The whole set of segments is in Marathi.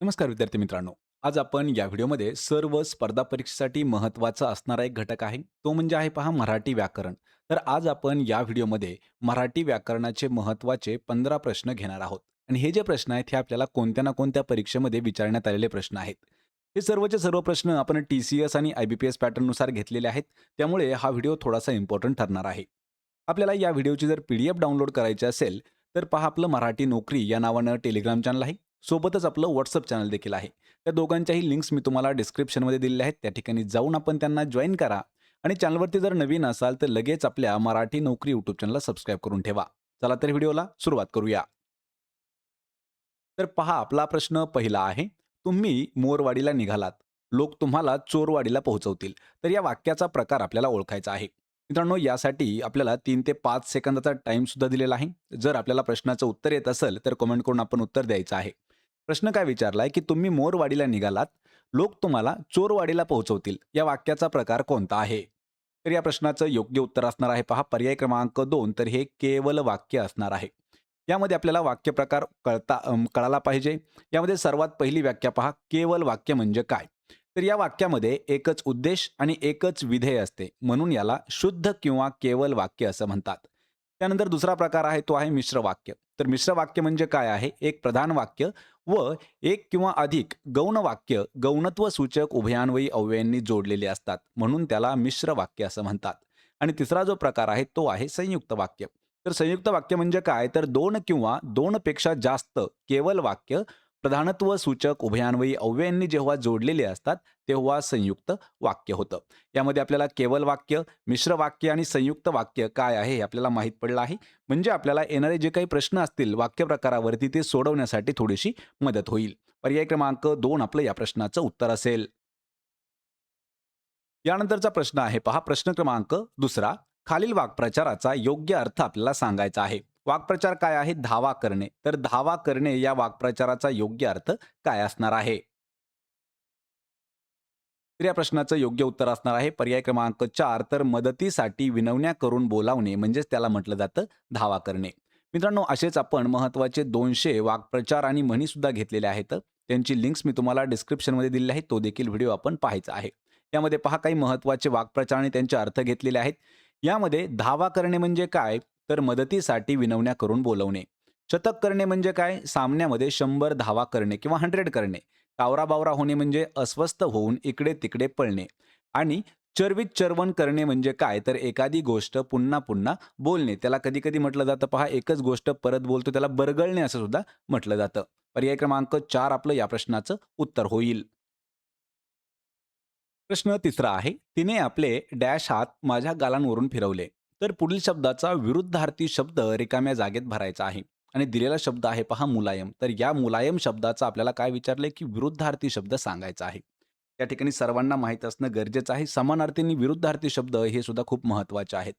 नमस्कार विद्यार्थी मित्रांनो. आज आपण या व्हिडिओमध्ये सर्व स्पर्धा परीक्षेसाठी महत्त्वाचा असणारा एक घटक आहे तो म्हणजे आहे पहा मराठी व्याकरण. तर आज आपण या व्हिडिओमध्ये मराठी व्याकरणाचे महत्त्वाचे पंधरा प्रश्न घेणार आहोत. आणि हे जे प्रश्न आहेत हे आपल्याला कोणत्या ना कोणत्या परीक्षेमध्ये विचारण्यात आलेले प्रश्न आहेत. हे सर्वचे सर्व प्रश्न आपण टी सी एस आणि आय बी पी एस पॅटर्ननुसार घेतलेले आहेत. त्यामुळे हा व्हिडिओ थोडासा इम्पॉर्टंट ठरणार आहे. आपल्याला या व्हिडिओची जर पी डी एफ डाउनलोड करायची असेल तर पहा आपलं मराठी नोकरी या नावानं टेलिग्राम चॅनल आहे. सोबतच आपलं व्हॉट्सअप चॅनल देखील आहे. त्या दोघांच्याही लिंक्स मी तुम्हाला डिस्क्रिप्शनमध्ये दिलेल्या आहेत. त्या ठिकाणी जाऊन आपण त्यांना जॉईन करा. आणि चॅनलवरती जर नवीन असाल तर लगेच आपल्या मराठी नोकरी यूट्यूब चॅनलला सबस्क्राईब करून ठेवा. चला तर व्हिडिओला सुरुवात करूया. तर पहा आपला प्रश्न पहिला आहे. तुम्ही मोरवाडीला निघालात. लोक तुम्हाला चोरवाडीला पोहोचवतील. तर या वाक्याचा प्रकार आपल्याला ओळखायचा आहे. मित्रांनो यासाठी आपल्याला तीन ते पाच सेकंदाचा टाइम सुद्धा दिलेला आहे. जर आपल्याला प्रश्नाचं उत्तर येत असेल तर कमेंट करून आपण उत्तर द्यायचं आहे. प्रश्न काय विचारलाय की तुम्ही मोरवाडीला निघालात लोक तुम्हाला चोरवाडीला पोहोचवतील. या वाक्याचा प्रकार कोणता आहे? तर या प्रश्नाचं योग्य उत्तर असणार आहे. पहा पर्याय क्रमांक दोन तर हे केवल वाक्य असणार आहे. यामध्ये आपल्याला वाक्यप्रकार कळता कळाला पाहिजे. यामध्ये सर्वात पहिली व्याख्या पहा केवल वाक्य म्हणजे काय? तर या वाक्यामध्ये एकच उद्देश आणि एकच विधेय असते. म्हणून याला शुद्ध किंवा केवल वाक्य असं म्हणतात. त्यानंतर दुसरा प्रकार आहे तो आहे मिश्र वाक्य. तर मिश्र वाक्य म्हणजे काय आहे? एक प्रधान वाक्य व एक किंवा अधिक गौण वाक्य गौणत्व सूचक उभयान्वयी अव्ययांनी जोडलेले असतात. म्हणून त्याला मिश्र वाक्य असं म्हणतात. आणि तिसरा जो प्रकार आहे तो आहे संयुक्त वाक्य. तर संयुक्त वाक्य म्हणजे काय? तर दोन किंवा दोनपेक्षा जास्त केवल वाक्य प्रधानत्व सूचक उभयान्वयी अव्ययांनी जेव्हा जोडलेले असतात तेव्हा संयुक्त वाक्य होतं. यामध्ये आपल्याला केवल वाक्य मिश्र वाक्य आणि संयुक्त वाक्य काय आहे हे आपल्याला माहीत पडलं आहे. म्हणजे आपल्याला येणारे जे काही प्रश्न असतील वाक्य प्रकारावरती ते सोडवण्यासाठी थोडीशी मदत होईल. पर्याय क्रमांक दोन आपलं या प्रश्नाचं उत्तर असेल. यानंतरचा प्रश्न आहे पहा. प्रश्न क्रमांक दुसरा. खालील वाक्प्रचाराचा योग्य अर्थ आपल्याला सांगायचा आहे. वाक्प्रचार काय आहे? धावा करणे. तर धावा करणे या वाक्प्रचाराचा योग्य अर्थ काय असणार आहे? तर या प्रश्नाचं योग्य उत्तर असणार आहे. पर्याय क्रमांक चार तर मदतीसाठी विनवण्या करून बोलावणे म्हणजेच त्याला म्हटलं जातं धावा करणे. मित्रांनो असेच आपण महत्त्वाचे दोनशे वाक्प्रचार आणि म्हणी सुद्धा घेतलेले आहेत. त्यांची लिंक्स मी तुम्हाला डिस्क्रिप्शनमध्ये दिली आहे तो देखील व्हिडिओ आपण पाहायचा आहे. यामध्ये पहा काही महत्त्वाचे वाक्प्रचार आणि त्यांचे अर्थ घेतलेले आहेत. यामध्ये धावा करणे म्हणजे काय? तर मदतीसाठी विनवण्या करून बोलवणे. शतक करणे म्हणजे काय? सामन्यामध्ये शंभर धावा करणे किंवा हंड्रेड करणे. कावराबावरा होणे म्हणजे अस्वस्थ होऊन इकडे तिकडे पळणे. आणि चरवीत चरवण करणे म्हणजे काय? तर एखादी गोष्ट पुन्हा पुन्हा बोलणे. त्याला कधी कधी म्हटलं जातं पहा एकच गोष्ट परत बोलतो त्याला बरगळणे असं सुद्धा म्हटलं जातं. पर्याय क्रमांक चार आपलं या प्रश्नाचं उत्तर होईल. प्रश्न तिसरा आहे. तिने आपले डॅश हात माझ्या गालांवरून फिरवले. तर पुढील शब्दाचा विरुद्धार्थी शब्द रिकाम्या जागेत भरायचा आहे. आणि दिलेला शब्द आहे पहा मुलायम. तर या मुलायम शब्दाचा आपल्याला काय विचारलंय की विरुद्धार्थी शब्द सांगायचा आहे. या ठिकाणी सर्वांना माहीत असणं गरजेचं आहे. समानार्थींनी विरुद्धार्थी शब्द हे सुद्धा खूप महत्त्वाचे आहेत.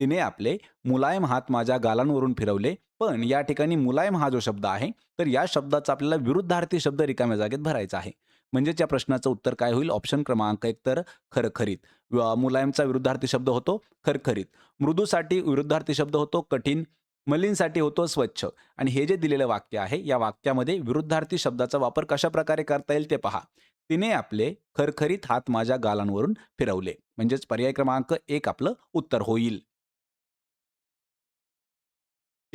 तिने आपले मुलायम हात माझ्या गालांवरून फिरवले. पण या ठिकाणी मुलायम हा जो शब्द आहे तर या शब्दाचा आपल्याला विरुद्धार्थी शब्द रिकाम्या जागेत भरायचा आहे. म्हणजेच या प्रश्नाचं उत्तर काय होईल? ऑप्शन क्रमांक एक तर खरखरीत. मुलायमचा विरुद्धार्थी शब्द होतो खरखरीत. मृदूसाठी विरुद्धार्थी शब्द होतो कठीण मलिनसाठी होतो स्वच्छ. आणि हे जे दिलेलं वाक्य आहे या वाक्यामध्ये विरुद्धार्थी शब्दाचा वापर कशा प्रकारे करता येईल ते पहा. तिने आपले खरखरीत हात माझ्या गालांवरून फिरवले. म्हणजेच पर्याय क्रमांक एक आपलं उत्तर होईल.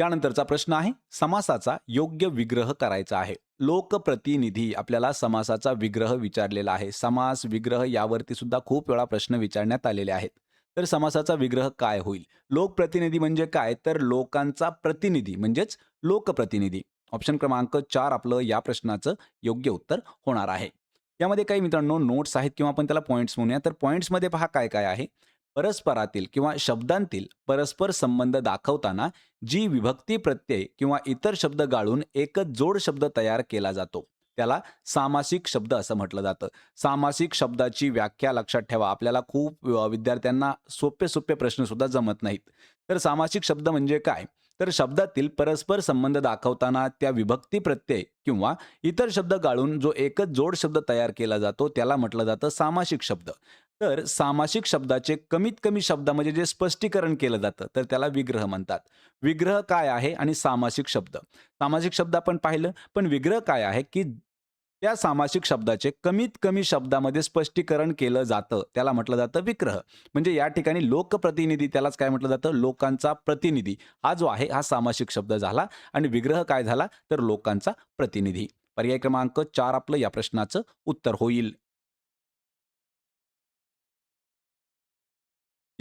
त्यानंतरचा प्रश्न आहे समासाचा योग्य विग्रह करायचा आहे. लोकप्रतिनिधी आपल्याला समासाचा विग्रह विचारलेला आहे. समास विग्रह यावरती सुद्धा खूप वेळा प्रश्न विचारण्यात आलेले आहेत. तर समासाचा विग्रह काय होईल? लोकप्रतिनिधी म्हणजे काय? तर लोकांचा प्रतिनिधी म्हणजेच लोकप्रतिनिधी. ऑप्शन क्रमांक चार आपलं या प्रश्नाचं योग्य उत्तर होणार आहे. यामध्ये काही मित्रांनो नोट्स आहेत किंवा आपण त्याला पॉईंट्स म्हणूया. तर पॉईंट्समध्ये पहा काय काय आहे. परस्परातील किंवा शब्दांतील परस्पर संबंध दाखवताना जी विभक्ती प्रत्यय किंवा इतर शब्द गाळून एकच जोड शब्द तयार केला जातो त्याला सामासिक शब्द असं म्हटलं जातं. सामासिक शब्दाची व्याख्या लक्षात ठेवा. आपल्याला खूप विद्यार्थ्यांना सोपे सोपे प्रश्न सुद्धा जमत नाहीत. तर सामासिक शब्द म्हणजे काय? तर शब्दातील परस्पर संबंध दाखवताना त्या विभक्ती प्रत्यय किंवा इतर शब्द गाळून जो एकच जोड शब्द तयार केला जातो त्याला म्हटलं जातं सामासिक शब्द. तर सामासिक शब्दाचे कमीत कमी शब्दामध्ये म्हणजे जे स्पष्टीकरण केलं जातं तर त्याला विग्रह म्हणतात. विग्रह काय आहे आणि सामासिक शब्द? सामासिक शब्द आपण पाहिलं पण विग्रह काय आहे की त्या सामासिक शब्दाचे कमीत कमी शब्दामध्ये स्पष्टीकरण केलं जातं त्याला म्हटलं जातं विग्रह. म्हणजे या ठिकाणी लोकप्रतिनिधी त्यालाच काय म्हटलं जातं? लोकांचा प्रतिनिधी. हा जो आहे हा सामासिक शब्द झाला आणि विग्रह काय झाला? तर लोकांचा प्रतिनिधी. पर्याय क्रमांक चार आपलं या प्रश्नाचं उत्तर होईल.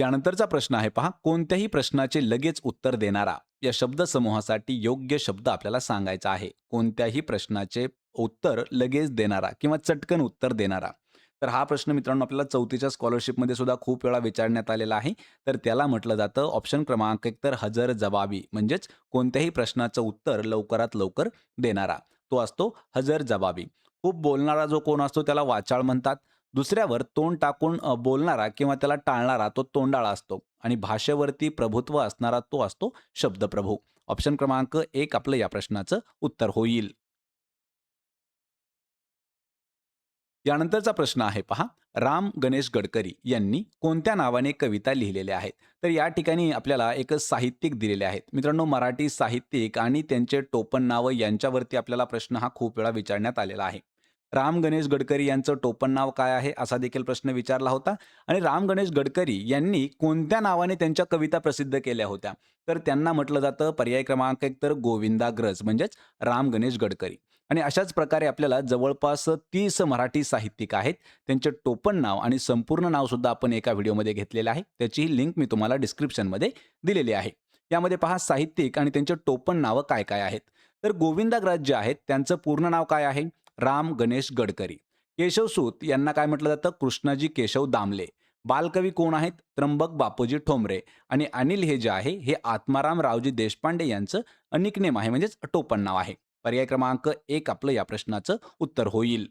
यानंतरचा प्रश्न आहे पहा. कोणत्याही प्रश्नाचे लगेच उत्तर देणारा या शब्दसमूहासाठी योग्य शब्द आपल्याला सांगायचा आहे. कोणत्याही प्रश्नाचे उत्तर लगेच देणारा किंवा चटकन उत्तर देणारा. तर हा प्रश्न मित्रांनो आपल्याला चौथीच्या स्कॉलरशिपमध्ये सुद्धा खूप वेळा विचारण्यात आलेला आहे. तर त्याला म्हटलं जातं ऑप्शन क्रमांक एक तर हजर जबाबी म्हणजेच कोणत्याही प्रश्नाचं उत्तर लवकरात लवकर देणारा. तो असतो हजर जबाबी खूप बोलणारा जो कोण असतो त्याला वाचाळ म्हणतात. दुसऱ्यावर तोंड टाकून बोलणारा किंवा त्याला टाळणारा तो तोंडाळा असतो आणि भाषेवरती प्रभुत्व असणारा तो असतो शब्दप्रभू. ऑप्शन क्रमांक एक आपलं या प्रश्नाचं उत्तर होईल. यानंतरचा प्रश्न आहे पहा. राम गणेश गडकरी यांनी कोणत्या नावाने कविता लिहिलेल्या आहेत? तर या ठिकाणी आपल्याला एक साहित्यिक दिलेले आहेत. मित्रांनो मराठी साहित्यिक आणि त्यांचे टोपण नावं यांच्यावरती आपल्याला प्रश्न हा खूप वेळा विचारण्यात आलेला आहे. राम गणेश गडकरी यांचं टोपण नाव काय आहे असा देखील प्रश्न विचारला होता. आणि राम गणेश गडकरी यांनी कोणत्या नावाने त्यांच्या कविता प्रसिद्ध केल्या होत्या? तर त्यांना म्हटलं जातं पर्याय क्रमांक एक तर गोविंदाग्रज म्हणजेच राम गणेश गडकरी. आणि अशाच प्रकारे आपल्याला जवळपास तीस मराठी साहित्यिक आहेत. त्यांचे टोपण नाव आणि संपूर्ण नाव सुद्धा आपण एका व्हिडिओमध्ये घेतलेलं आहे. त्याची लिंक मी तुम्हाला डिस्क्रिप्शनमध्ये दिलेली आहे. यामध्ये पहा साहित्यिक आणि त्यांचे टोपण नावं काय काय आहेत. तर गोविंदाग्रज जे आहेत त्यांचं पूर्ण नाव काय आहे? राम गणेश गडकरी. केशवसूत यांना काय म्हटलं जातं? कृष्णाजी केशव दामले. बालकवी कोण आहेत? त्र्यंबक बापूजी ठोंबरे. आणि अनिल हे जे आहे हे आत्माराम रावजी देशपांडे यांचं अनिकनेम आहे म्हणजेच टोपण नाव आहे. पर्याय क्रमांक एक आपलं या प्रश्नाचं उत्तर होईल.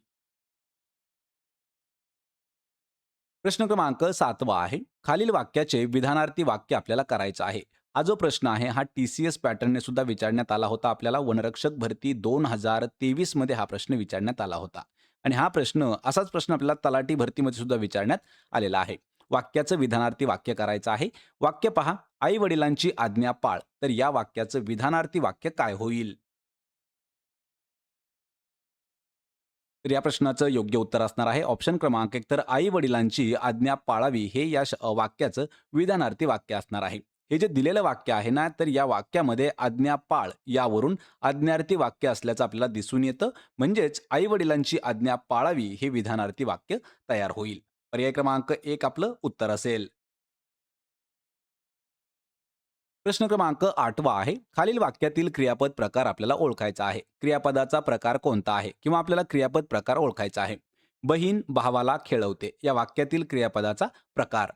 प्रश्न क्रमांक सातवा आहे. खालील वाक्याचे विधानार्थी वाक्य आपल्याला करायचं आहे. हा जो प्रश्न आहे हा टी सी एस पॅटर्नने सुद्धा विचारण्यात आला होता. आपल्याला वनरक्षक भरती दोन हजार तेवीसमध्ये हा प्रश्न विचारण्यात आला होता. आणि हा प्रश्न असाच प्रश्न आपल्याला तलाठी भरतीमध्ये सुद्धा विचारण्यात आलेला आहे. वाक्याचं विधानार्थी वाक्य करायचं आहे. वाक्य पहा. आई वडिलांची आज्ञा पाळ. तर या वाक्याचं विधानार्थी वाक्य काय होईल? तर या प्रश्नाचं योग्य उत्तर असणार आहे. ऑप्शन क्रमांक एक तर आई वडिलांची आज्ञा पाळावी हे या वाक्याचं विधानार्थी वाक्य असणार आहे. हे जे दिलेलं वाक्य आहे ना तर या वाक्यामध्ये आज्ञा पाळ यावरून आज्ञार्थी वाक्य असल्याचं आपल्याला दिसून येतं. म्हणजेच आई वडिलांची आज्ञा पाळावी हे विधानार्थी वाक्य तयार होईल. पर्याय क्रमांक एक आपलं उत्तर असेल. प्रश्न क्रमांक आठवा आहे. खालील वाक्यातील क्रियापद प्रकार आपल्याला ओळखायचा आहे. क्रियापदाचा प्रकार कोणता आहे? किंवा आपल्याला क्रियापद प्रकार ओळखायचा आहे. बहीण भावाला खेळवते. या वाक्यातील क्रियापदाचा प्रकार.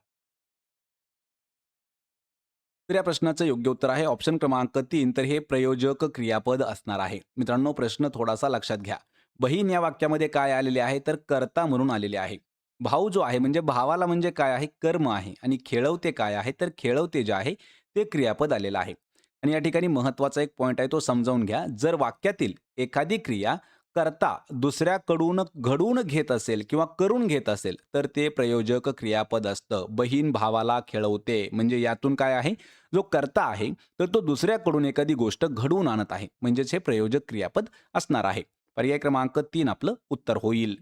तर या प्रश्नाचं योग्य उत्तर आहे. ऑप्शन क्रमांक तीन तर हे प्रयोजक क्रियापद असणार आहे. मित्रांनो प्रश्न थोडासा लक्षात घ्या. बहीण या वाक्यामध्ये काय आलेले आहे? तर कर्ता म्हणून आलेले आहे. भाऊ जो आहे म्हणजे भावाला म्हणजे काय आहे? कर्म आहे. आणि खेळवते काय आहे? तर खेळवते जे आहे ते क्रियापद आलेलं आहे. आणि या ठिकाणी महत्त्वाचा एक पॉईंट आहे तो समजावून घ्या. जर वाक्यातील एखादी क्रिया करता दुसऱ्याकडून घडून घेत असेल किंवा करून घेत असेल तर ते प्रयोजक क्रियापद असतं. बहीण भावाला खेळवते. म्हणजे यातून काय आहे? जो करता आहे तर तो दुसऱ्याकडून एखादी गोष्ट घडवून आणत आहे. म्हणजेच हे प्रयोजक क्रियापद असणार आहे. पर्याय क्रमांक तीन आपलं उत्तर होईल.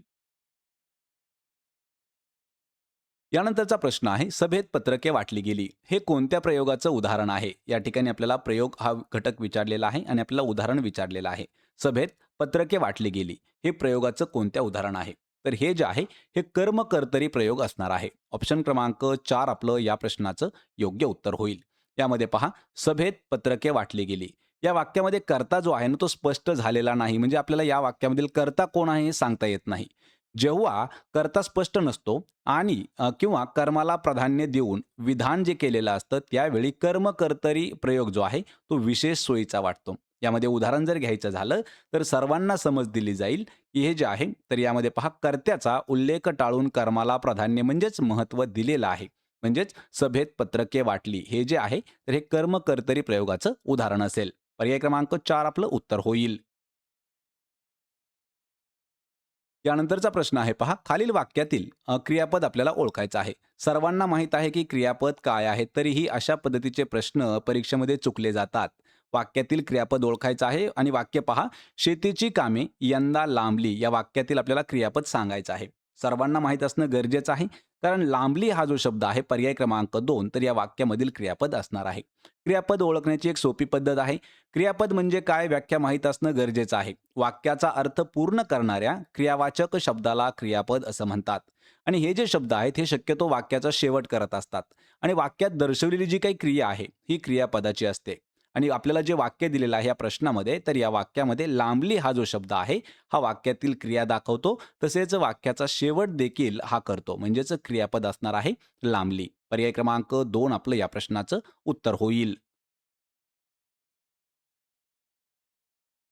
यानंतरचा प्रश्न आहे सभेत पत्रके वाटली गेली. हे कोणत्या प्रयोगाचं उदाहरण आहे? या ठिकाणी आपल्याला प्रयोग हा घटक विचारलेला आहे आणि आपल्याला उदाहरण विचारलेलं आहे. सभेत पत्रके वाटली गेली. हे प्रयोगाचं कोणत्या उदाहरण आहे? तर हे जे आहे हे कर्मकर्तरी प्रयोग असणार आहे. ऑप्शन क्रमांक चार आपलं या प्रश्नाचं योग्य उत्तर होईल. यामध्ये पहा सभेत पत्रके वाटली गेली. या वाक्यामध्ये कर्ता जो आहे ना तो स्पष्ट झालेला नाही. म्हणजे आपल्याला या वाक्यामधील कर्ता कोण आहे हे सांगता येत नाही. जेव्हा कर्ता स्पष्ट नसतो आणि किंवा कर्माला प्राधान्य देऊन विधान जे केलेलं असतं त्यावेळी कर्मकर्तरी प्रयोग जो आहे तो विशेष सोयीचा वाटतो. यामध्ये उदाहरण जर घ्यायचं झालं तर सर्वांना समज दिली जाईल की हे जे आहे तर यामध्ये पहा कर्त्याचा उल्लेख टाळून कर्माला प्राधान्य म्हणजेच महत्त्व दिलेलं आहे. म्हणजेच सभेत पत्रके वाटली. हे जे आहे तर हे कर्मकर्तरी प्रयोगाचं उदाहरण असेल. पर्याय क्रमांक चार आपलं उत्तर होईल. यानंतरचा प्रश्न आहे पहा खालील वाक्यातील क्रियापद आपल्याला ओळखायचं आहे. सर्वांना माहीत आहे की क्रियापद काय आहे तरीही अशा पद्धतीचे प्रश्न परीक्षेमध्ये चुकले जातात. वाक्यातील क्रियापद ओळखायचं आहे आणि वाक्य पहा. शेतीची कामे यंदा लांबली. या वाक्यातील आपल्याला क्रियापद सांगायचं आहे. सर्वांना माहीत असणं गरजेचं आहे. कारण लांबली हा जो शब्द आहे पर्याय क्रमांक दोन तर या वाक्यामधील क्रियापद असणार आहे. क्रियापद ओळखण्याची एक सोपी पद्धत आहे. क्रियापद म्हणजे काय? व्याख्या माहीत असणं गरजेचं आहे. वाक्याचा अर्थ पूर्ण करणाऱ्या क्रियावाचक शब्दाला क्रियापद असं म्हणतात. आणि हे जे शब्द आहेत हे शक्यतो वाक्याचा शेवट करत असतात. आणि वाक्यात दर्शवलेली जी काही क्रिया आहे ही क्रियापदाची असते. आणि आपल्याला जे वाक्य दिलेलं आहे या प्रश्नामध्ये तर या वाक्यामध्ये लांबली हा जो शब्द आहे हा वाक्यातील क्रिया दाखवतो. तसेच वाक्याचा शेवट देखील हा करतो. म्हणजेच क्रियापद असणार आहे लांबली. पर्याय क्रमांक दोन आपलं या प्रश्नाचं उत्तर होईल.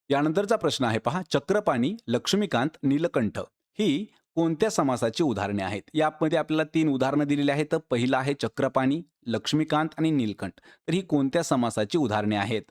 यानंतरचा प्रश्न आहे पहा. चक्रपाणी लक्ष्मीकांत नीलकंठ. ही कोणत्या समासाची उदाहरणे आहेत? यामध्ये आपल्याला तीन उदाहरणं दिलेली आहेत. तर पहिलं आहे चक्रपाणी लक्ष्मीकांत आणि नीलकंठ. तर ही कोणत्या समासाची उदाहरणे आहेत?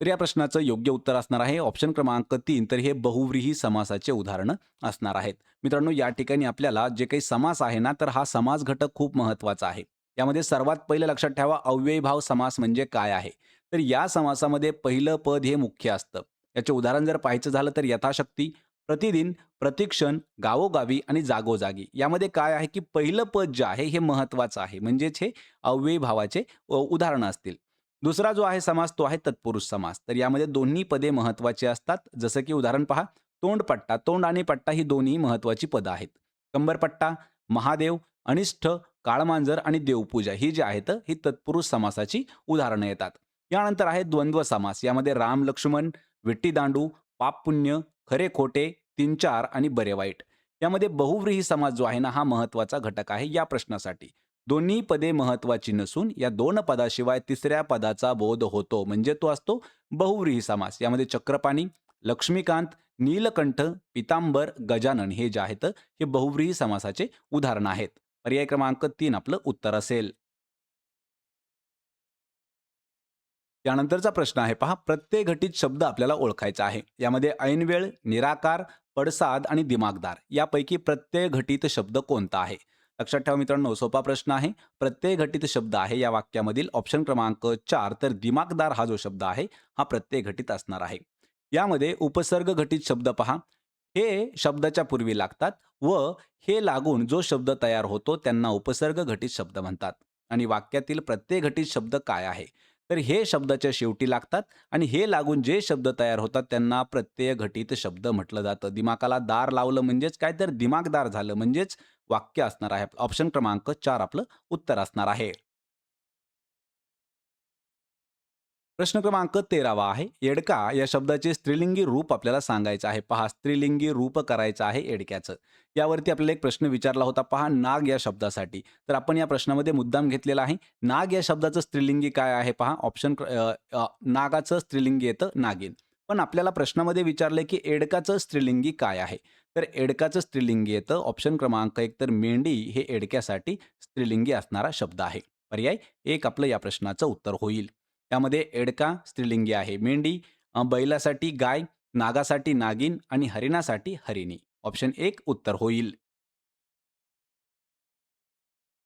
तर या प्रश्नाचं योग्य उत्तर असणार आहे. ऑप्शन क्रमांक तीन तर हे बहुव्रीही समासाचे उदाहरणं असणार आहेत. मित्रांनो या ठिकाणी आपल्याला जे काही समास आहे ना तर हा समास घटक खूप महत्त्वाचा आहे. यामध्ये सर्वात पहिलं लक्षात ठेवा अव्ययीभाव समास म्हणजे काय आहे? तर या समासामध्ये पहिलं पद हे मुख्य असतं. याचे उदाहरण जर पाहायचं झालं तर यथाशक्ती प्रतिदिन प्रतिक्षण गावोगावी आणि जागोजागी. यामध्ये काय आहे की पहिलं पद जे आहे हे महत्वाचं आहे. म्हणजेच हे अव्ययी भावाचे उदाहरणं असतील. दुसरा जो आहे समास तो आहे तत्पुरुष समास. तर यामध्ये दोन्ही पदे महत्वाची असतात. जसं की उदाहरण पहा तोंडपट्टा तोंड आणि पट्टा ही दोन्ही महत्वाची पदं आहेत. कंबरपट्टा महादेव अनिष्ठ काळमांजर आणि देवपूजा ही जी आहेत ही तत्पुरुष समासाची उदाहरणं येतात. यानंतर आहे द्वंद्व समास. यामध्ये राम लक्ष्मण विट्टीदांडू पापपुण्य पाप पुण्य खरे खोटे तीन चार आणि बरे वाईट. यामध्ये बहुव्रीही समास जो आहे ना हा महत्त्वाचा घटक आहे या प्रश्नासाठी. दोन्ही पदे महत्वाची नसून या दोन पदाशिवाय तिसऱ्या पदाचा बोध होतो म्हणजे तो असतो बहुव्रीही समास यामध्ये चक्रपाणी लक्ष्मीकांत नीलकंठ पितांबर गजानन हे जे आहेत हे बहुव्रीही समासाचे उदाहरण आहेत. पर्याय क्रमांक तीन आपलं उत्तर असेल. त्यानंतरचा प्रश्न आहे पहा. प्रत्येक घटित शब्द आपल्याला ओळखायचा आहे. यामध्ये ऐनवेळ निराकार पडसाद आणि दिमागदार यापैकी प्रत्येक घटित शब्द कोणता आहे? लक्षात ठेवा मित्रांनो सोपा प्रश्न आहे. प्रत्येक घटित शब्द आहे या वाक्यामधील ऑप्शन क्रमांक चार. तर दिमागदार हा जो शब्द आहे हा प्रत्येक घटित असणार आहे. यामध्ये उपसर्ग घटित शब्द पहा. हे शब्दाच्या पूर्वी लागतात व हे लागून जो शब्द तयार होतो त्यांना उपसर्ग घटित शब्द म्हणतात. आणि वाक्यातील प्रत्येक घटित शब्द काय आहे? तर हे शब्दाच्या शेवटी लागतात आणि हे लागून जे शब्द तयार होतात त्यांना प्रत्यय घटित शब्द म्हटलं जातं. दिमाकाला दार लावलं म्हणजेच काय? तर दिमागदार झालं म्हणजेच वाक्य असणार आहे. ऑप्शन क्रमांक चार आपलं उत्तर असणार आहे. प्रश्न क्रमांक तेरावा आहे. एडका या शब्दाचे स्त्रीलिंगी रूप आपल्याला सांगायचं आहे. पहा स्त्रीलिंगी रूप करायचं आहे एडक्याचं यावरती आपल्याला एक प्रश्न विचारला होता. पहा नाग या शब्दासाठी. तर आपण या प्रश्नामध्ये मुद्दाम घेतलेला आहे. नाग या शब्दाचं स्त्रीलिंगी काय आहे? पहा ऑप्शन नागाचं स्त्रीलिंगी येतं नागिन. पण आपल्याला प्रश्नामध्ये विचारलंय की एडकाचं स्त्रीलिंगी काय आहे? तर एडकाचं स्त्रीलिंगी येतं. ऑप्शन क्रमांक एक तर मेंढी हे एडक्यासाठी स्त्रीलिंगी असणारा शब्द आहे. पर्याय एक आपलं या प्रश्नाचं उत्तर होईल. त्यामध्ये एडका स्त्रीलिंगी आहे. मेंढी बैलासाठी गाय नागासाठी नागिन आणि हरिणासाठी हरिणी. ऑप्शन एक उत्तर होईल.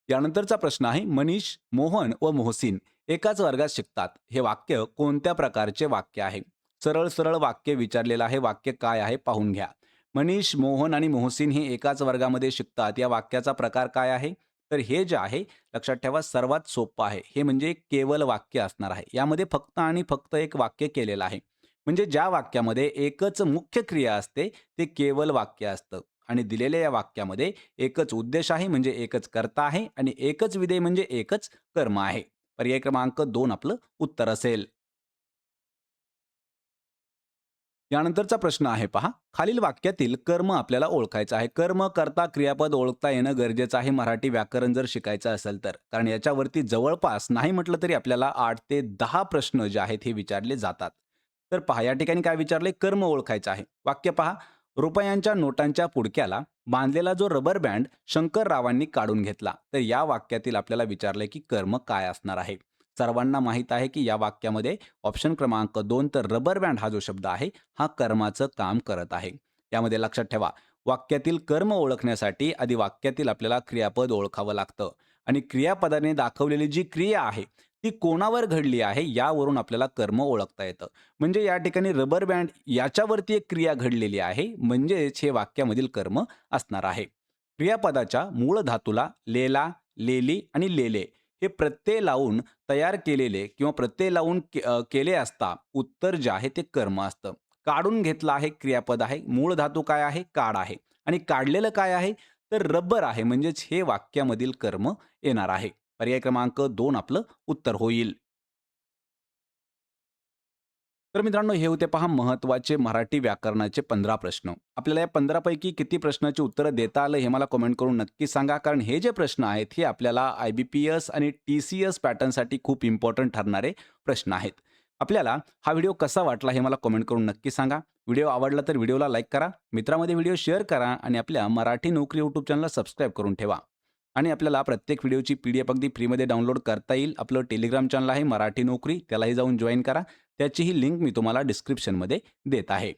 यानंतरचा प्रश्न आहे मनीष मोहन व मोहसिन एकाच वर्गात शिकतात. हे वाक्य कोणत्या प्रकारचे वाक्य आहे? सरळ सरळ वाक्य विचारलेलं आहे. वाक्य काय आहे? पाहून घ्या. मनीष मोहन आणि मोहसिन हे एकाच वर्गामध्ये शिकतात. या वाक्याचा प्रकार काय आहे? तर हे जे आहे लक्षात ठेवा सर्वात सोपं आहे. हे म्हणजे केवल वाक्य असणार आहे. यामध्ये फक्त आणि फक्त एक वाक्य केलेलं आहे. म्हणजे ज्या वाक्यामध्ये एकच मुख्य क्रिया असते ते केवल वाक्य असतं. आणि दिलेल्या या वाक्यामध्ये एकच उद्देश आहे म्हणजे एकच कर्ता आहे आणि एकच विधेय म्हणजे एकच कर्म आहे. पर्याय क्रमांक दोन आपलं उत्तर असेल. यानंतरचा प्रश्न आहे पहा. खालील वाक्यातील कर्म आपल्याला ओळखायचं आहे. कर्म करता क्रियापद ओळखता येणं गरजेचं आहे. मराठी व्याकरण जर शिकायचं असेल तर. कारण याच्यावरती जवळपास नाही म्हटलं तरी आपल्याला आठ ते दहा प्रश्न जे आहेत हे विचारले जातात. तर पहा या ठिकाणी काय विचारले? कर्म ओळखायचं आहे. वाक्य पहा. रुपयांच्या नोटांच्या पुडक्याला बांधलेला जो रबर बँड शंकररावांनी काढून घेतला. तर या वाक्यातील आपल्याला विचारलंय की कर्म काय असणार आहे? सर्वांना माहीत आहे की या वाक्यामध्ये ऑप्शन क्रमांक दोन तर रबर बँड हा जो शब्द आहे हा कर्माचं काम करत आहे. यामध्ये लक्षात ठेवा वाक्यातील कर्म ओळखण्यासाठी आधी वाक्यातील आपल्याला क्रियापद ओळखावं लागतं आणि क्रियापदाने दाखवलेली जी क्रिया आहे ती कोणावर घडली आहे यावरून आपल्याला कर्म ओळखता येतं. म्हणजे या ठिकाणी रबर बँड याच्यावरती एक क्रिया घडलेली आहे म्हणजेच हे वाक्यामधील कर्म असणार आहे. क्रियापदाच्या मूळ धातूला लेला लेली आणि लेले हे प्रत्यय लावून तयार केलेले किंवा प्रत्यय लावून के- केले असता उत्तर जे आहे ते कर्म असतं. काढून घेतलं आहे क्रियापद आहे मूळ धातू काय आहे? काढ आहे. आणि काढलेलं काय आहे? तर रबर आहे म्हणजेच हे वाक्यामधील कर्म येणार आहे. पर्याय क्रमांक दोन आपलं उत्तर होईल. तर मित्रांनो हे होते पहा महत्त्वाचे मराठी व्याकरणाचे पंधरा प्रश्न. आपल्याला या पंधरापैकी किती प्रश्नाची उत्तरं देता आलं हे मला कमेंट करून नक्की सांगा. कारण हे जे प्रश्न आहेत हे आपल्याला आय बी पी एस आणि टी सी एस पॅटर्नसाठी खूप इम्पॉर्टंट ठरणारे प्रश्न आहेत. आपल्याला हा व्हिडिओ कसा वाटला हे मला कमेंट करून नक्की सांगा. व्हिडिओ आवडला तर व्हिडिओला लाईक करा. मित्रामध्ये व्हिडिओ शेअर करा आणि आपल्या मराठी नोकरी यूट्यूब चॅनलला सबस्क्राईब करून ठेवा. आणि आपल्याला प्रत्येक व्हिडिओची पी डी एफ अगदी फ्रीमध्ये डाउनलोड करता येईल. आपलं टेलिग्राम चॅनल आहे मराठी नोकरी. त्यालाही जाऊन जॉईन करा. त्याचीही लिंक मी तुम्हाला डिस्क्रिप्शनमध्ये देत आहे.